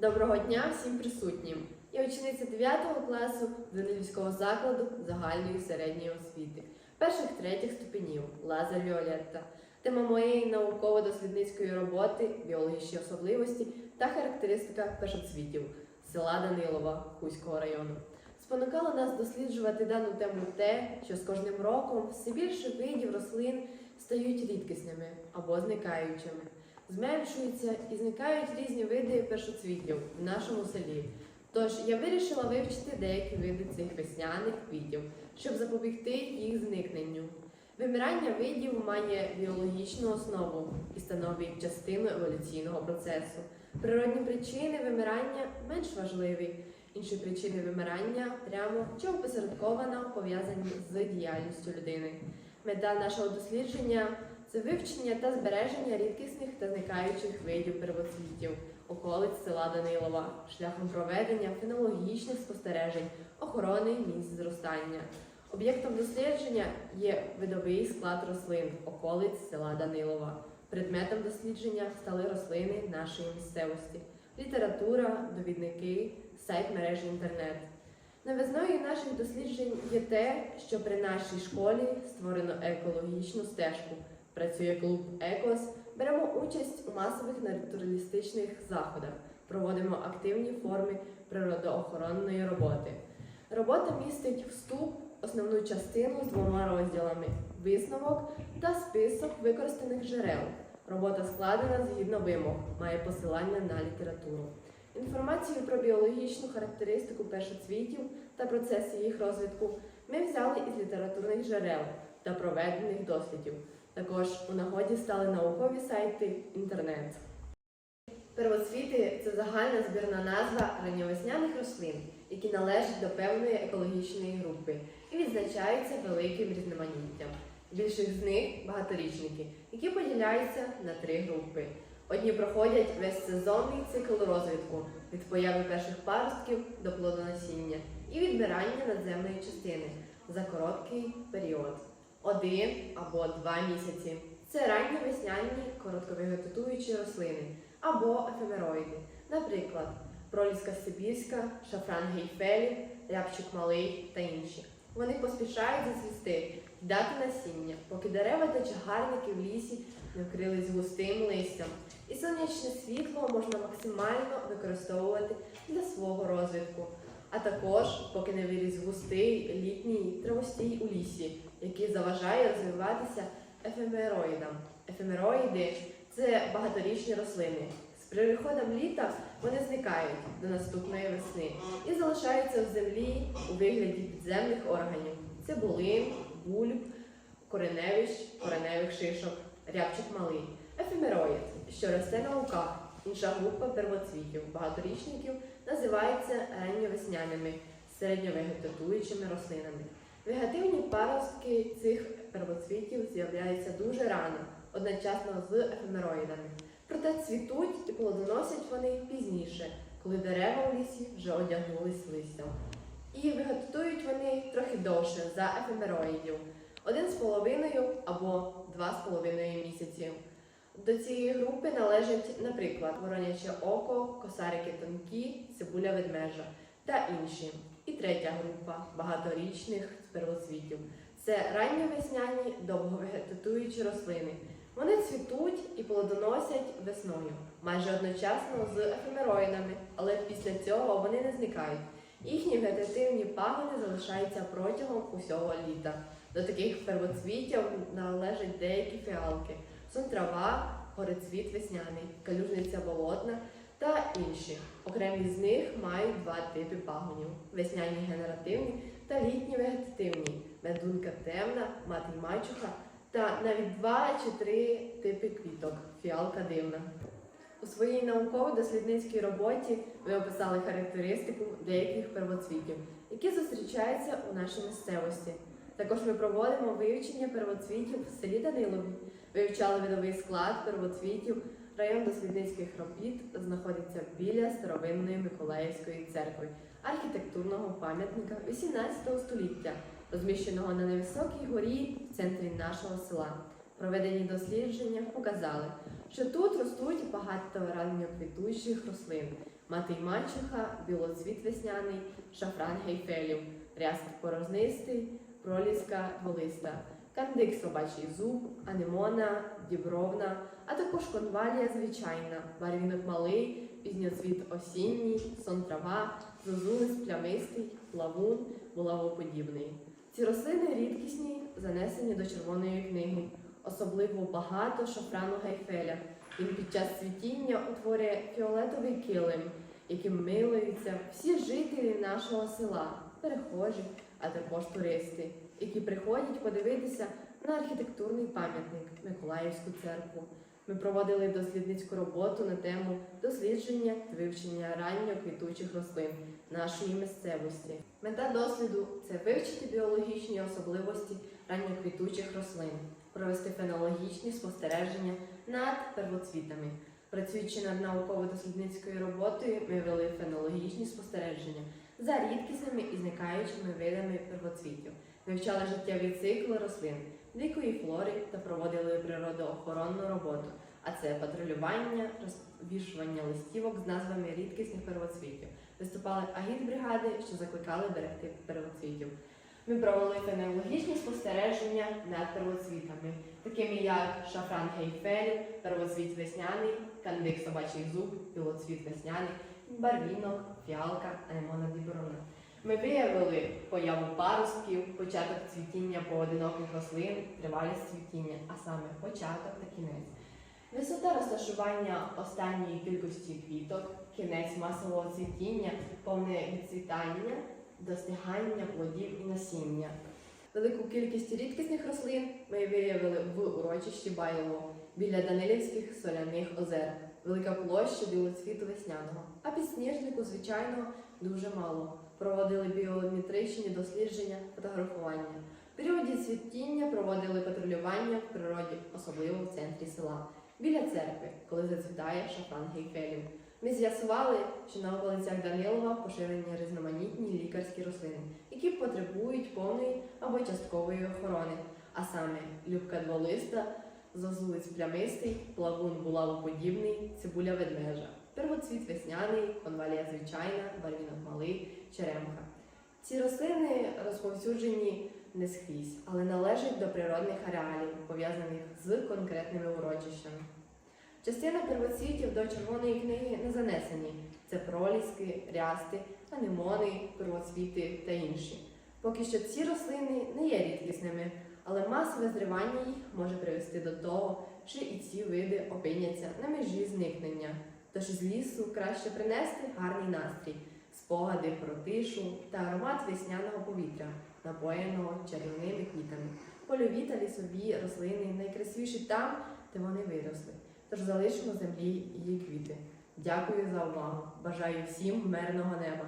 Доброго дня всім присутнім. Я учениця 9 класу Данилівського закладу загальної середньої освіти, перших третіх ступенів Лазар Віолетта. Тема моєї науково-дослідницької роботи біологічні особливості та характеристика першоцвітів села Данилова Хуського району. Спонукало нас досліджувати дану тему те, що з кожним роком все більше видів рослин стають рідкісними або зникаючими. Зменшуються і зникають різні види першоцвітів в нашому селі. Тож я вирішила вивчити деякі види цих весняних квітів, щоб запобігти їх зникненню. Вимирання видів має біологічну основу і становить частину еволюційного процесу. Природні причини вимирання менш важливі. Інші причини вимирання прямо чи опосередковано пов'язані з діяльністю людини. Мета нашого дослідження це вивчення та збереження рідкісних та зникаючих видів первоцвітів околиць села Данилова шляхом проведення фенологічних спостережень, охорони місць зростання. Об'єктом дослідження є видовий склад рослин околиць села Данилова. Предметом дослідження стали рослини нашої місцевості, література, довідники, сайт мережі інтернет. Новизною наших досліджень є те, що при нашій школі створено екологічну стежку. Працює клуб Екос. Беремо участь у масових натуралістичних заходах, проводимо активні форми природоохоронної роботи. Робота містить вступ, основну частину з двома розділами висновок та список використаних джерел. Робота складена згідно вимог, має посилання на літературу. Інформацію про біологічну характеристику першоцвітів та процеси їх розвитку ми взяли із літературних джерел та проведених дослідів. Також у нагоді стали наукові сайти інтернет. Первоцвіти це загальна збірна назва ранньовесняних рослин, які належать до певної екологічної групи і відзначаються великим різноманіттям. Більшість з них багаторічники, які поділяються на три групи. Одні проходять весь сезонний цикл розвитку від появи перших паростків до плодоносіння і відбирання надземної частини за короткий період один або два місяці. Це ранні весняні коротковегетуючі рослини або ефемероїди, наприклад, проліска сибірська, шафран гейфелі, рябчик малий та інші. Вони поспішають зацвісти і дати насіння, поки дерева та чагарники в лісі не вкрились густим листям. І сонячне світло можна максимально використовувати для свого розвитку, а також поки не виріс густий літній травостій у лісі, який заважає розвиватися ефемероїдам. Ефемероїди це багаторічні рослини. З приходом літа вони зникають до наступної весни і залишаються в землі у вигляді підземних органів: цибулин, бульб, кореневищ, кореневих шишок, рябчик малий, ефемероїд, що росте на луках. Інша група первоцвітів, багаторічників називається ранньовесняними середньовегетатуючими рослинами. Вегетативні паростки цих первоцвітів з'являються дуже рано, одночасно з ефемероїдами. Проте цвітуть і плодоносять вони пізніше, коли дерева у лісі вже одягнулись листям. І вегетують вони трохи довше за ефемероїдів один з половиною або два з половиною місяці. До цієї групи належать, наприклад, вороняче око, косарики тонкі, цибуля ведмежа та інші. І третя група багаторічних первоцвітів. Це ранньовесняні довговегетуючі рослини. Вони цвітуть і плодоносять весною, майже одночасно з ефемероїдами, але після цього вони не зникають. Їхні вегетативні пагони залишаються протягом усього літа. До таких первоцвітів належать деякі фіалки, сонтрава, горецвіт весняний, калюжниця болотна та інші. Окремі з них мають два типи пагонів: весняні генеративні та літні вегетативні, медунка темна, мати мачуха, та навіть два чи три типи квіток фіалка дивна. У своїй науково-дослідницькій роботі ви описали характеристику деяких первоцвітів, які зустрічаються у нашій місцевості. Також ми проводимо вивчення первоцвітів в селі Данилові, вивчали видовий склад первоцвітів. Район дослідницьких робіт знаходиться біля старовинної Миколаївської церкви, архітектурного пам'ятника 18 століття, розміщеного на невисокій горі в центрі нашого села. Проведені дослідження показали, що тут ростуть багато ранньоквітучих рослин. Мати й мачуха, білоцвіт весняний, шафран гейфелів, ряст порознистий, проліска волиста, кандик собачий зуб, анемона, дібровна, а також конвалія звичайна, барвінок малий, пізньоцвіт осінній, сон трава, зозулис плямистий, плавун, булавоподібний. Ці рослини рідкісні, занесені до червоної книги. Особливо багато шафрану гайфеля. Він під час цвітіння утворює фіолетовий килим, яким милуються всі жителі нашого села, перехожі, а також туристи, які приходять подивитися на архітектурний пам'ятник Миколаївську церкву. Ми проводили дослідницьку роботу на тему дослідження та вивчення ранньоквітучих рослин нашої місцевості. Мета досліду це вивчити біологічні особливості ранньоквітучих рослин, провести фенологічні спостереження над первоцвітами. Працюючи над науково-дослідницькою роботою, ми вели фенологічні спостереження за рідкісними і зникаючими видами первоцвітів, вивчали життєвий цикл рослин, дикої флори та проводили природоохоронну роботу, а це патрулювання, розвішування листівок з назвами рідкісних первоцвітів. Виступали агітбригади, що закликали берегти первоцвітів. Ми провели фенологічні спостереження над первоцвітами, такими як шафран гейфель, первоцвіт весняний, кандик собачий зуб, білоцвіт весняний, барвінок, фіалка, анемона діброна. Ми виявили появу паростків, початок цвітіння поодиноких рослин, тривалість цвітіння, а саме початок та кінець. Висота розташування останньої кількості квіток, кінець масового цвітіння, повне відцвітання, достигання плодів і насіння. Велику кількість рідкісних рослин ми виявили в урочищі Байлово біля Данилівських соляних озер, велика площа білоцвіту весняного, а підсніжнику, звичайно, дуже мало. Проводили біометричні дослідження, фотографування. В періоді цвітіння проводили патрулювання в природі, особливо в центрі села, біля церкви, коли зацвітає шафран гейфелів. Ми з'ясували, що на околицях Данилова поширені різноманітні лікарські рослини, які потребують повної або часткової охорони, а саме любка дволиста, зозулець плямистий, плавун булавоподібний, цибуля ведмежа, первоцвіт весняний, конвалія звичайна, барвінок малий, черемха. Ці рослини розповсюджені не скрізь, але належать до природних ареалів, пов'язаних з конкретними урочищами. Частина первоцвітів до червоної книги не занесені. Це проліски, рясти, анемони, первоцвіти та інші. Поки що ці рослини не є рідкісними, але масове зривання їх може привести до того, що і ці види опиняться на межі зникнення. Тож із лісу краще принести гарний настрій, спогади про тишу та аромат весняного повітря, напоєного чарівними квітами. Польові та лісові рослини найкрасивіші там, де вони виросли. Тож залишимо землі її квіти. Дякую за увагу. Бажаю всім мирного неба.